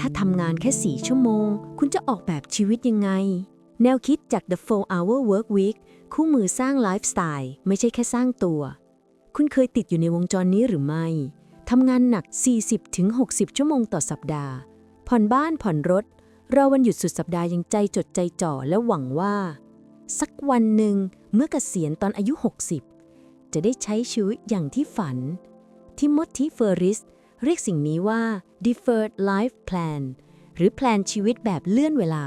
ถ้าทำงานแค่ 4 ชั่วโมง คุณจะออกแบบชีวิตยังไง แนวคิดจาก The 4 Hour Work Week คู่มือสร้างไลฟ์สไตล์ไม่ใช่แค่สร้างตัว คุณเคยติดอยู่ในวงจรนี้หรือไม่ ทำงานหนัก 40-60 ชั่วโมงต่อสัปดาห์ ผ่อนบ้านผ่อนรถรอวันหยุดสุดสัปดาห์ยังใจจดใจจ่อและหวังว่า สักวันหนึ่งเมื่อเกษียณตอนอายุ 60 จะได้ใช้ชีวิตอย่างที่ฝัน ทิโมธีเฟอริส เรียกสิ่งนี้ว่า deferred life plan หรือแพลนชีวิตแบบเลื่อนเวลา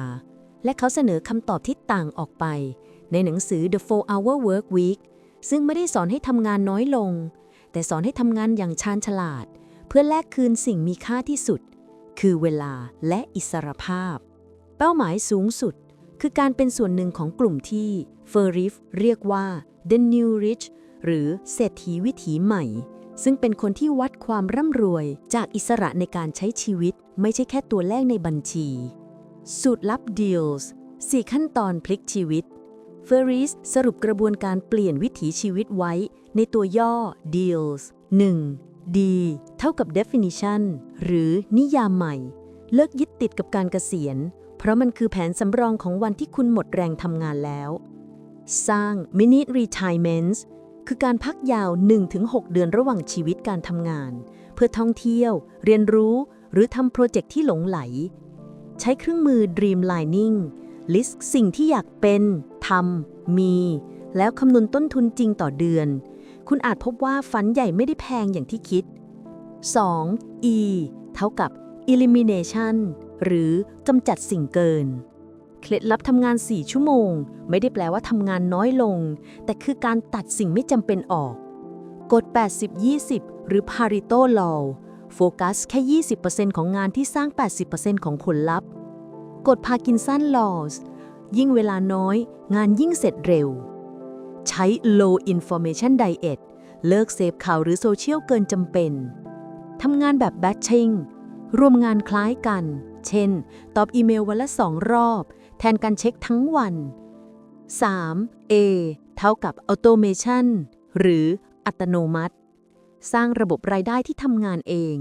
และเขาเสนอคำตอบที่ต่างออกไป ในหนังสือ The 4 Hour Work Week ซึ่งไม่ได้สอนให้ทำงานน้อยลง แต่สอนให้ทำงานอย่างชาญฉลาด เพื่อแลกคืนสิ่งมีค่าที่สุด คือเวลาและอิสรภาพ เป้าหมายสูงสุด คือการเป็นส่วนหนึ่งของกลุ่มที่เฟอร์ริฟเรียกว่า The New Rich หรือเศรษฐีวิถีใหม่ ซึ่งเป็นคนที่วัดความร่ำรวยจากอิสระในการใช้ชีวิต ไม่ใช่แค่ตัวเลขในบัญชี สูตรลับ Deals 4ขั้นตอนพลิกชีวิตเฟอริสสรุปกระบวนการเปลี่ยนวิถีชีวิตไว้ ในตัวย่อ Deals 1. D เท่ากับ definition หรือนิยามใหม่ เลิกยึดติดกับการเกษียณ เพราะมันคือแผนสำรองของวันที่คุณหมดแรงทำงานแล้ว สร้าง mini retirements คือการพักยาว 1-6 เดือนระหว่างชีวิตการทำงาน เพื่อท่องเที่ยว เรียนรู้ หรือทำโปรเจกต์ที่หลงไหล ใช้เครื่องมือ Dreamlining ลิสต์สิ่งที่อยากเป็นทำมี แล้วคำนวณต้นทุนจริงต่อเดือน คุณอาจพบว่าฝันใหญ่ไม่ได้แพงอย่างที่คิด 2. E เท่ากับ elimination หรือกำจัดสิ่งเกิน เคล็ดลับทำงาน 4 ชั่วโมง ไม่ได้แปลว่าทำงานน้อยลง แต่คือการตัดสิ่งไม่จำเป็นออก กฎ 80-20 หรือ Pareto Law โฟกัสแค่ 20%ของงานที่สร้าง 80%ของผลลัพธ์กฎ Parkinson Laws ยิ่งเวลาน้อย งานยิ่งเสร็จเร็ว ใช้ low information diet เลิกเสพข่าวหรือโซเชียลเกินจำเป็น ทำงานแบบ batching รวมงานคล้ายกัน เช่น ตอบอีเมลวันละสองรอบ แทนการเช็คทั้งวัน 3. A เท่ากับ automation หรืออัตโนมัติ สร้างระบบรายได้ที่ทำงานเอง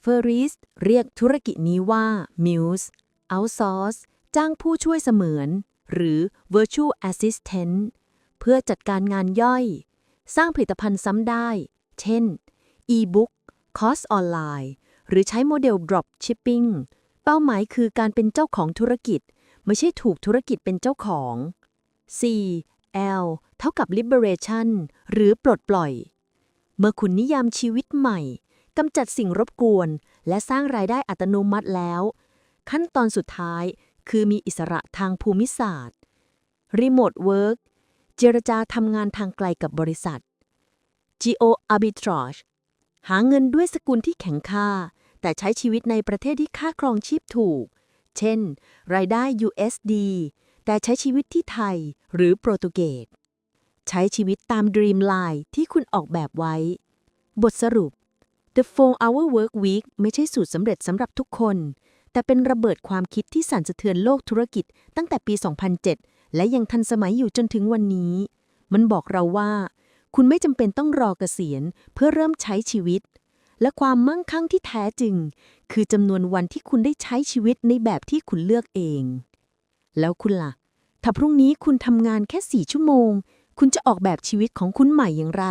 เฟอริสเรียกธุรกิจนี้ว่า Muse Outsource จ้างผู้ช่วยเสมือน หรือ Virtual Assistant เพื่อจัดการงานย่อย สร้างผลิตภัณฑ์ซ้ำได้ เช่น e-book คอร์สออนไลน์ หรือใช้โมเดล drop shipping เป้าหมายคือการเป็นเจ้าของธุรกิจ ไม่ใช่ถูกธุรกิจเป็นเจ้าของ 4. L เท่ากับ liberation หรือปลดปล่อย เมื่อคุณนิยามชีวิตใหม่กำจัดสิ่งรบกวน และสร้างรายได้อัตโนมัติแล้ว ขั้นตอนสุดท้ายคือมีอิสระทางภูมิศาสตร์ Remote Work เจรจาทำงานทางไกลกับบริษัท Geo Arbitrage หาเงินด้วยสกุลที่แข็งค่า แต่ใช้ชีวิตในประเทศที่ค่าครองชีพถูก เช่น รายได้ USD แต่ใช้ชีวิตที่ไทยหรือโปรตุเกส ใช้ชีวิตตาม Dream Line ที่คุณออกแบบไว้ บทสรุป The 4 Hour Work Week ไม่ใช่สูตรสำเร็จสำหรับทุกคน แต่เป็นระเบิดความคิดที่สั่นสะเทือนโลกธุรกิจตั้งแต่ปี 2007 และยังทันสมัยอยู่จนถึงวันนี้ มันบอกเราว่า คุณไม่จำเป็นต้องรอเกษียณเพื่อเริ่มใช้ชีวิต และความมั่งคั่งที่แท้จริง คือจำนวนวันที่คุณได้ใช้ชีวิตในแบบที่คุณเลือกเอง แล้วคุณล่ะ ถ้าพรุ่งนี้คุณทำงานแค่สี่ชั่วโมง คุณจะออกแบบชีวิตของคุณใหม่อย่างไร